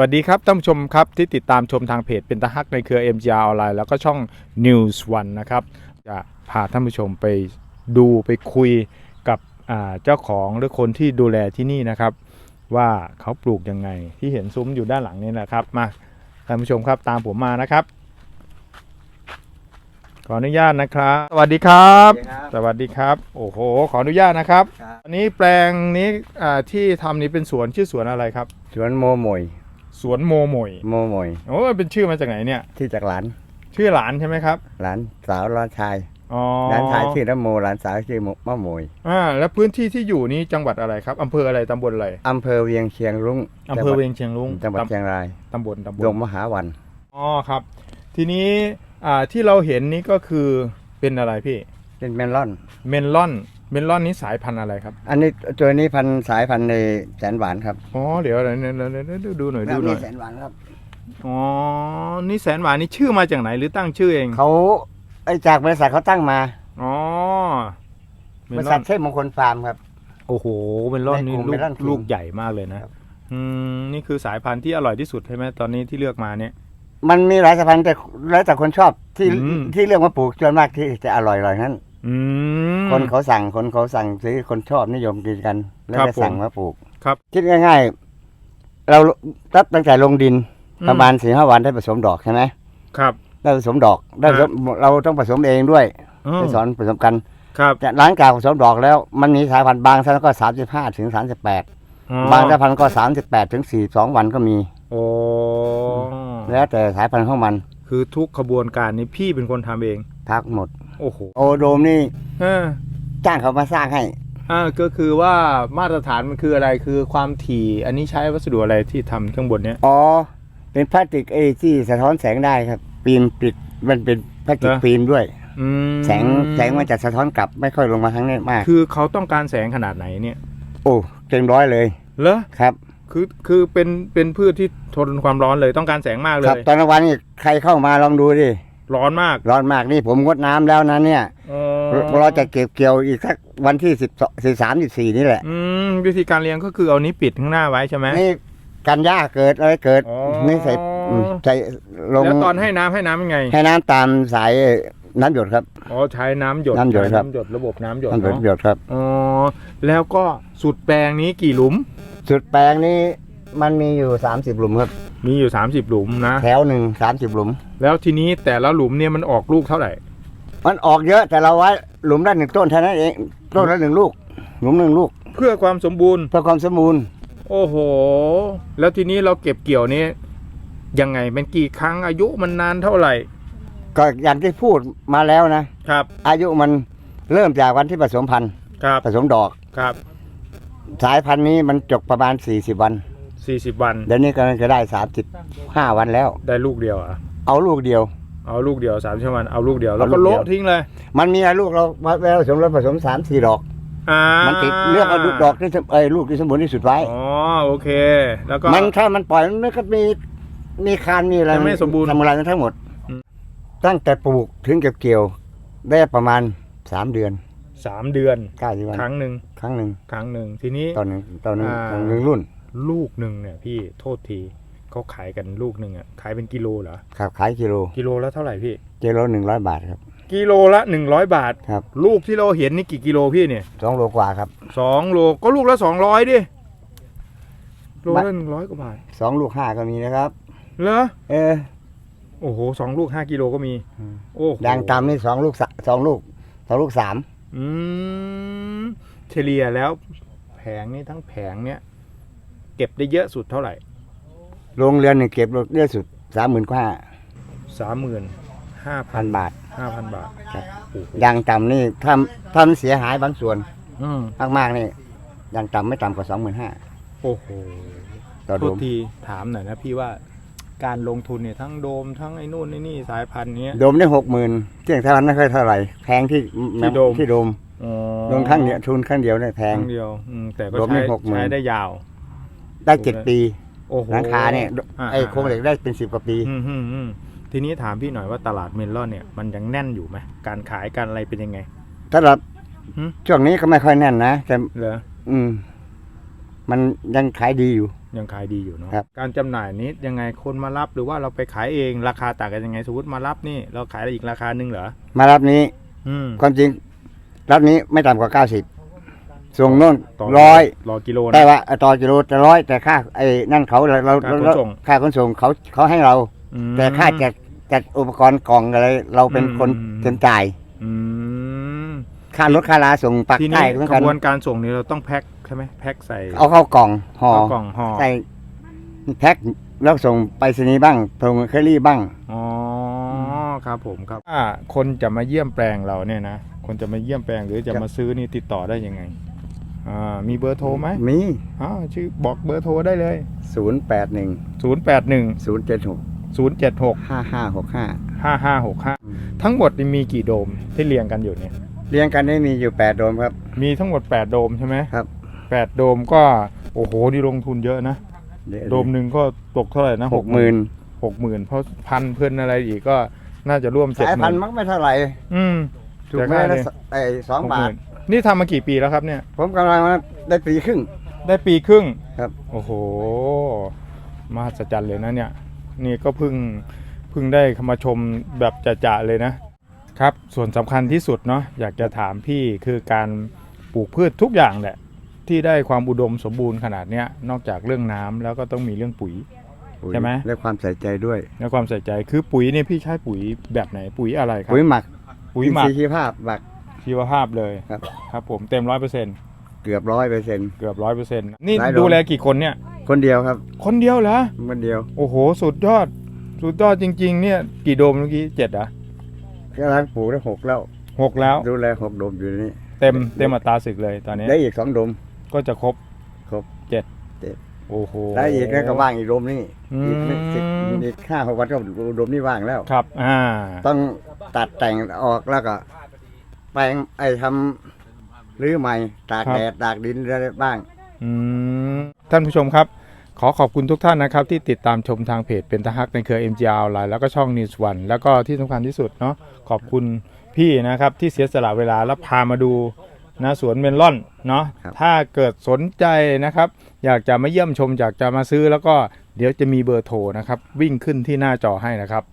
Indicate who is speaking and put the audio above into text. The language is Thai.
Speaker 1: วัสดีครับท่านผู้ชมครับที่ติดตามชมทางเพจเป็นตาฮักในเครือ MGR ออนไลน์แล้วก็ช่อง News One นะครับจะพาท่านผู้ชมไปดูไปคุยกับอ่าเจ้าของหรือคนที่ดูแลที่นี่นะครับ ว่าเขาปลูกยังไงที่เห็นซุ้มอยู่ด้านหลังนี่นะครับมาท่านผู้ชมครับตามผมมานะครับ ขออนุญาตนะครับ สวัสดีครับ สวัสดีครับโอ้โห ขออนุญาตนะครับ
Speaker 2: ครับ
Speaker 1: อันนี้แปลงนี้อ่าที่ทำนี้เป็นสวนชื่อสวนอะไรครับ
Speaker 2: สวนโมโมย
Speaker 1: สวนโมโมย
Speaker 2: โมโมย
Speaker 1: โอ้ยเป็นชื่อมาจากไหนเนี่ย
Speaker 2: ที่จากหลาน
Speaker 1: ชื่อหลานใช่ไหมครับ
Speaker 2: หลานสาวหลานชาย
Speaker 1: อ๋อ
Speaker 2: หลานชายชื่อละโมหลานสาวชื่อมะโมย
Speaker 1: อ่าแล้วพื้นที่ที่อยู่นี้จังหวัดอะไรครับอำเภออะไรตำบลอะไร
Speaker 2: อำเภอเวียงเชียงรุ้ง
Speaker 1: อำเภอเวียงเชียงรุ้ง
Speaker 2: จังหวัดเชียงราย
Speaker 1: ตำบลตำบ
Speaker 2: ด
Speaker 1: ล
Speaker 2: งมหาวัน
Speaker 1: อ๋อครับ ทีนี้อ่าที่เราเห็นนี่ก็คือเป็นอะไรพี่
Speaker 2: เป็นเมลอน
Speaker 1: เมลอน เมลอนนี้สายพันธุ์อะไรครับ
Speaker 2: อันนี้ตัวนี้พันธุ์สายพันธุ์ในแสนหวานครับ
Speaker 1: อ๋อเดี๋ยวเดี๋ยวเดี๋ยวเดี๋ยวเดี๋ยวดูหน่อยดูหน่อย
Speaker 2: แสนหวานครับ
Speaker 1: อ๋อนี่แสนหวานนี่ชื่อมาจากไหนหรือตั้งชื่อเอง
Speaker 2: เขาไอจากบริษัทเขาตั้งมา
Speaker 1: อ๋อเม
Speaker 2: บริ
Speaker 1: ล
Speaker 2: ษั
Speaker 1: อ
Speaker 2: ท
Speaker 1: น
Speaker 2: เทพมงคลฟาร์มครับ
Speaker 1: โอ้โหเมลอนนี่
Speaker 2: ในกลุ่ม
Speaker 1: ลูก
Speaker 2: Melon King
Speaker 1: ลูกใหญ่มากเลยนะครับ อืมนี่คือสายพันธุ์ที่อร่อยที่สุดใช่ไหมตอนนี้ที่เลือกมาเนี่ย
Speaker 2: มันมีหลายสายพันธุ์แต่แล้วแต่คนชอบที่
Speaker 1: อืม
Speaker 2: ที่เลือกมาปลูกส่วนมากที่จะอร่อยอร่อยนั้น
Speaker 1: อืม
Speaker 2: คนเขาสั่งคนเขาสั่งซื้อคนชอบนิยมกินกัน แล้ว
Speaker 1: ครับ
Speaker 2: จะสั่ง
Speaker 1: ผม
Speaker 2: มาปลูก
Speaker 1: ครับ
Speaker 2: คิดง่าย ๆ เราตับตั้งแต่ลงดิน
Speaker 1: อื
Speaker 2: ประมาณสี่ห้าวันได้ผสมดอกใช่ไหม
Speaker 1: ครับ
Speaker 2: ได้ผสมดอกได้ผสมเราต้องผสมเองด้วย
Speaker 1: อืม
Speaker 2: ไปสอนผสมกัน
Speaker 1: ครับ
Speaker 2: จากหลังจากผสมดอกแล้วมันมีสายพันธุ์บางสายพันธุ์ก็สามสิบห้าถึงสามสิบแปด
Speaker 1: อ๋อบา
Speaker 2: งสายพันธุ์ก็สามสิบแปดถึงสี่สองวันก็มี
Speaker 1: โอ้
Speaker 2: แล้วแต่สายพันธุ์ของมัน
Speaker 1: คือทุกขบวนการนี้พี่เป็นคนทำเอง
Speaker 2: ทักหมด
Speaker 1: โอ้โห
Speaker 2: โอโดมนี่
Speaker 1: เออ
Speaker 2: จ้างเขามาสร้างให้
Speaker 1: อ่าก็คือว่ามาตรฐานมันคืออะไรคือความถี่ อันนี้ใช้วัสดุอะไรที่ทำข้างบนเนี้ย
Speaker 2: อ๋อ เป็นพลาสติกเอที่สะท้อนแสงได้ครับ ฟิล์มปิดมันเป็นพลาสติก
Speaker 1: เหรอ
Speaker 2: ฟิล์มด้วย
Speaker 1: อืม
Speaker 2: แสงแสงมันจะสะท้อนกลับไม่ค่อยลงมาทางนี้มาก
Speaker 1: คือเขาต้องการแสงขนาดไหนเนี่ย
Speaker 2: โอ้เต็มร้อยเลย
Speaker 1: เหรอ
Speaker 2: ครับ
Speaker 1: คือคือเป็นเป็นพืชที่ทนความร้อนเลยต้องการแสงมากเล
Speaker 2: ครับ
Speaker 1: ย
Speaker 2: ตอนกลางวันนี่ใครเข้ามาลองดูดิ
Speaker 1: ร้อนมาก
Speaker 2: ร้อนมากนี่ผมงดน้ำแล้วนะเนี่ย
Speaker 1: อ๋อ
Speaker 2: เราจะเก็บเกี่ยวอีกสักวันที่สิบสองสิบสามสิบสี่นี่แหละ
Speaker 1: อืมวิธีการเลี้ยงก็คือเอานี้ปิดข้างหน้าไว้ใช่ไหม
Speaker 2: นี่กันหญ้าเกิดอะไรเกิด
Speaker 1: อ๋อ
Speaker 2: นี่ใส่อืมใส่ลง
Speaker 1: แล้วตอนให้น้ำให้น้ำยังไง
Speaker 2: ให้น้ำตามสายน้ำหยดครับ
Speaker 1: อ๋อใช้น้ำหยด
Speaker 2: น้ำหยด
Speaker 1: ใช้
Speaker 2: ครับ
Speaker 1: น้ำหยดระบบน้ำหยด
Speaker 2: น้ำหยด
Speaker 1: เนาะ
Speaker 2: หยดครับ
Speaker 1: อ๋อแล้วก็สุดแปลงนี้กี่หลุม
Speaker 2: สุดแปลงนี้ มันมีอยู่สามสิบหลุมครับ
Speaker 1: มีอยู่ 30 หลุมนะ
Speaker 2: แถวหนึ่งสามสิบหลุม
Speaker 1: แล้วทีนี้แต่ละหลุมเนี่ยมันออกลูกเท่าไหร่
Speaker 2: มันออกเยอะแต่เราไว้หลุมละหนึ่งต้นเท่านั้นเองต้นละหนึ่งลูก หลุมหนึ่งลูก
Speaker 1: เพื่อความสมบูรณ์
Speaker 2: เพื่อความสมบูรณ์
Speaker 1: โอ้โห แล้วทีนี้เราเก็บเกี่ยวนี้ยังไงเป็นกี่ครั้งอายุมันนานเท่าไหร่
Speaker 2: ก็อย่างที่พูดมาแล้วนะ
Speaker 1: ครับ
Speaker 2: อายุมันเริ่มจากวันที่ผสมพันธุ์
Speaker 1: ครับ
Speaker 2: ผสมดอก
Speaker 1: ครับ
Speaker 2: สายพันธุ์นี้มันจบประมาณ 40 วัน
Speaker 1: 40วัน
Speaker 2: เดี๋ยวนี้กำลังจะได้35วันแล้ว
Speaker 1: ได้ลูกเดียวอะ
Speaker 2: เอาลูกเดียว
Speaker 1: เอาลูกเดียว3ามชั่ววัน เอาลูกเดียวแล้ว
Speaker 2: เอาลู
Speaker 1: ก็
Speaker 2: กเดียว
Speaker 1: โละทิ้งเลย
Speaker 2: มันมีลูกเราเวลาผสมเราผสม3 4ดอก
Speaker 1: อ่า
Speaker 2: มันติดเลือกเอาดอกที่สมเอ้ยลูกที่สมบูรณ์ที่สุดไว้
Speaker 1: อ๋อโอเค แล้วก็
Speaker 2: มันถ้ามันปล่อยมันก็มีมีคานมีอะไร
Speaker 1: ยังไม่สมบูรณ์
Speaker 2: ทำอะไรมันทั้งหมด
Speaker 1: อืม
Speaker 2: ตั้งแต่ปลูกถึงเก็บเกี่ยวได้ประมาณ3เดือน
Speaker 1: สามเดือน
Speaker 2: 90วัน
Speaker 1: ครั้งหนึ่ง
Speaker 2: ครั้งหนึ่ง
Speaker 1: ครั้งหนึ่งทีนี้
Speaker 2: ตอนหนึ่งตอนหนึ่ง
Speaker 1: อ่า
Speaker 2: ตอนหนึ่งรุ่น
Speaker 1: ลูกหนึ่งเนี่ยพี่โทษทีเขาขายกันลูกหนึ่งอะขายเป็นกิโลเหรอ
Speaker 2: ครับขายกิโล
Speaker 1: กิโลละเท่าไหร่พี่
Speaker 2: กิโลหนึ่งร้อยบาทครับ
Speaker 1: กิโลละหนึ่งร้อยบาท
Speaker 2: ครับ
Speaker 1: ลูกที่เราเห็นนี่กี่กิโลพี่เนี่ย
Speaker 2: สองโลกว่าครับ
Speaker 1: สองโลก็ลูกละสองร้อยดิโลละหนึ่งร้อยกว่าบาท
Speaker 2: สองลูกห้าก็มีนะครับ
Speaker 1: เหรอ
Speaker 2: เออ
Speaker 1: โอ้โหสองลูกห้ากิโลก็มี
Speaker 2: อืม
Speaker 1: โอ้โห
Speaker 2: ยางตามนี่สองลูกสะสองลูกสองลูกสาม
Speaker 1: อืมเฉลี่ยแล้วแผงนี่ทั้งแผงเนี่ย เก็บได้เยอะสุดเท่าไหร่
Speaker 2: โรงเรือนหนึ่งเก็บเยอะสุดสามหมื่นกว่า
Speaker 1: สามหมื่นห้าพั
Speaker 2: พั
Speaker 1: น
Speaker 2: นบาท
Speaker 1: ห้าพันบาท
Speaker 2: ครับ
Speaker 1: โอ้โห
Speaker 2: ยางต่ำนี่ถ้าถ้ามันเสียหายบางส่วน
Speaker 1: อืม
Speaker 2: มากๆนี่ยางต่ำไม่ต่ำกว่าสองหมื่นห้า
Speaker 1: โอ้โห
Speaker 2: ต่อ
Speaker 1: โท
Speaker 2: โด
Speaker 1: ษ
Speaker 2: ม
Speaker 1: ทีถามหน่อยนะพี่ว่าการลงทุนเนี่ยทั้งโดมทั้งไอ้นู่นไอ้นี่สายพันธุ์เนี้ย
Speaker 2: โดมได้หกหมื่นเที่ยงเท่านั้นไม่ค่อยเท่าไหร่แพงที่
Speaker 1: ที่โดม
Speaker 2: ที่โดม
Speaker 1: อ๋อ
Speaker 2: โดมครั้งเดียวทุนครั้งเดียวเนี่ยแพ
Speaker 1: ค
Speaker 2: ง
Speaker 1: รั้งเดียวอืมแต่ก็
Speaker 2: โดม
Speaker 1: ใช้
Speaker 2: นี่60,000
Speaker 1: ใช้ได้ยาว
Speaker 2: ได้เจ็ดปี
Speaker 1: โอ้โห
Speaker 2: หลังคาเนี่ยาไอ้โครงเหล็กได้เป็นสิบกว่าปี
Speaker 1: อืมอืมอืมทีนี้ถามพี่หน่อยว่าตลาดเมลอนเนี่ยมันยังแน่นอยู่ไหมการขายการอะไรเป็นยังไง
Speaker 2: ถ้าเรา
Speaker 1: หืม
Speaker 2: ช่วงนี้ก็ไม่ค่อยแน่นนะแต่
Speaker 1: เหรอ
Speaker 2: อืม มันยังขายดีอยู่
Speaker 1: ยังขายดีอยู่เนาะ
Speaker 2: ครับ
Speaker 1: การจำหน่ายนี้ยังไงคนมารับหรือว่าเราไปขายเองราคาต่างกันยังไงสมมติมารับนี่ เราขายได้อีกราคาหนึ่งเหรอ
Speaker 2: มารับนี้
Speaker 1: อืม
Speaker 2: ความจริงรับนี้ไม่ต่ำกว่า90ส่ งโน่น
Speaker 1: ต่
Speaker 2: ร้อย
Speaker 1: รอกิโล
Speaker 2: ได้
Speaker 1: นะ
Speaker 2: ว่าต่อกิโลแต่ร้อยแต่ค่าไอ้นั่นเขาเราเรา
Speaker 1: ค่าขน
Speaker 2: เรา
Speaker 1: ส่ง
Speaker 2: ค่าขนส่งเขาเขาให้เรา
Speaker 1: อืม
Speaker 2: แต่ค่าจัดจัดอุปกรณ์กล่องอะไรเราเป็น
Speaker 1: อืม
Speaker 2: คน
Speaker 1: อืม
Speaker 2: เป็นจ่าย
Speaker 1: อืม
Speaker 2: ค่ารถค่าลาส่งปัก
Speaker 1: ที
Speaker 2: ใต้
Speaker 1: นี้
Speaker 2: เหมือน
Speaker 1: ก
Speaker 2: กัน
Speaker 1: ระบวนการส่งนี่เราต้องแพ็คใช่ไหมแพ็คใส่
Speaker 2: เอาเข้ากล่องห่อ
Speaker 1: เข้ากล่องห่อ
Speaker 2: ใส่แพ็คแล้วส่งไปรษณีย์บ้างส่งเคอรี่บ้าง
Speaker 1: อ๋อครับผมครับถ้าคนจะมาเยี่ยมแปลงเราเนี่ยนะคนจะมาเยี่ยมแปลงหรือจะ
Speaker 2: ครับ
Speaker 1: มาซื้อนี่ติดต่อได้ยังไง อ่ามีเบอร์โทรไหม
Speaker 2: มี
Speaker 1: อ๋อชื่อบอกเบอร์โทรได้เลย
Speaker 2: 081
Speaker 1: 081
Speaker 2: 076
Speaker 1: 076
Speaker 2: 5565
Speaker 1: 5565 ทั้งหมดนี่มีกี่โดมที่เรียงกันอยู่เนี่ย
Speaker 2: เรียงกันได้มีอยู่ 8 โดมครับ
Speaker 1: มีทั้งหมด 8 โดมใช่ไหม
Speaker 2: ครับ
Speaker 1: แปดโดมก็โอ้โหนี่ลงทุนเยอะนะ โดมหนึ่งก็ตกเท่าไหร่นะ
Speaker 2: หกหมื่น
Speaker 1: หกหมื่นเพราะพันเพื่อนอะไรอีกก็น่าจะร่วมเจ็ด
Speaker 2: สาย
Speaker 1: ห
Speaker 2: พัน
Speaker 1: มื่น
Speaker 2: ธุ์มักไม่เท่าไหร่
Speaker 1: อืม
Speaker 2: ถูกไหม
Speaker 1: แต่ค่า
Speaker 2: ละ
Speaker 1: เนี่ย
Speaker 2: ไอ้สอง
Speaker 1: หก
Speaker 2: บา
Speaker 1: ห
Speaker 2: ท
Speaker 1: มื่น นี่ทำมากี่ปีแล้วครับเนี่ย
Speaker 2: ผมกำลังมาได้ปีครึ่ง
Speaker 1: ได้ปีครึ่ง
Speaker 2: ครับ
Speaker 1: โอ้โห มหัศจรรย์เลยนะเนี่ย นี่ก็เพิ่งเพิ่งได้เข้ามาชมแบบจะๆเลยนะ ครับ ส่วนสำคัญที่สุดเนาะอยากจะถามพี่คือการปลูกพืชทุกอย่างแหละ ที่ได้ความอุดมสมบูรณ์ขนาดเนี้ยนอกจากเรื่องน้ำแล้วก็ต้องมีเรื่องปุ๋ย ใช่ไหม
Speaker 2: และความใส่ใจด้วย
Speaker 1: และความใส่ใจคือปุ๋ยเนี่ยพี่ใช้ปุ๋ยแบบไหนปุ๋ยอะไรครับ
Speaker 2: ปุ๋ยหมัก
Speaker 1: ปุ๋ยหมัก
Speaker 2: อินทรีย์ชีวภาพหมัก
Speaker 1: ชีวภาพเลย
Speaker 2: ครับ
Speaker 1: ครับผมเต็มร้อยเปอร์เซ็นต์
Speaker 2: เกือบร้อยเปอร์เซ็นต์
Speaker 1: เกือบร้อยเปอร์เซ็นต์นี่
Speaker 2: หลายโดม
Speaker 1: ดูแลกี่คนเนี่ย
Speaker 2: คนเดียวครับ
Speaker 1: คนเดียวเหรอ
Speaker 2: คนเดียว
Speaker 1: โอ้โห สุดยอด สุดยอดจริง ๆ เนี่ย กี่โดมเมื่อกี้เจ็ดเหรอะ
Speaker 2: กำลังปลูกได้หกแล้ว
Speaker 1: หกแล้ว
Speaker 2: ดูแลหกโดมอยู่ในนี้
Speaker 1: เต็มเต็มอัตราศึกเลยตอนนี้
Speaker 2: ได้อีกสองโดม
Speaker 1: ก็จะครบ
Speaker 2: ครบ
Speaker 1: เจ็ด
Speaker 2: เจ็ด
Speaker 1: โอ้โห
Speaker 2: ได้อีกแล้วก็ว่างอีกโดมนี่
Speaker 1: อืม
Speaker 2: อีกไม่สิบอีกห้าหกวันก็โดมนี่ว่างแล้ว
Speaker 1: ครับ อ่า
Speaker 2: ต้องตัดแต่งออกแล้วก็ แปลงไอ้ทำรื้อใหม่ตาก
Speaker 1: ครับ
Speaker 2: แดดตากดินอะไรบ้าง
Speaker 1: อืมท่านผู้ชมครับ ขอขอบคุณทุกท่านนะครับ ที่ติดตามชมทางเพจเป็นทฮักในเครือ MGR ออนไลน์แล้วก็ช่อง News One แล้วก็ที่สำคัญที่สุดเนาะขอบคุณพี่นะครับที่เสียสละเวลาแล้วพามาดูนะสวนเมลอนเนาะ
Speaker 2: ครับ
Speaker 1: ถ้าเกิดสนใจนะครับ อยากจะมาเยี่ยมชมอยากจะมาซื้อแล้วก็เดี๋ยวจะมีเบอร์โทรนะครับ วิ่งขึ้นที่หน้าจอให้นะครับ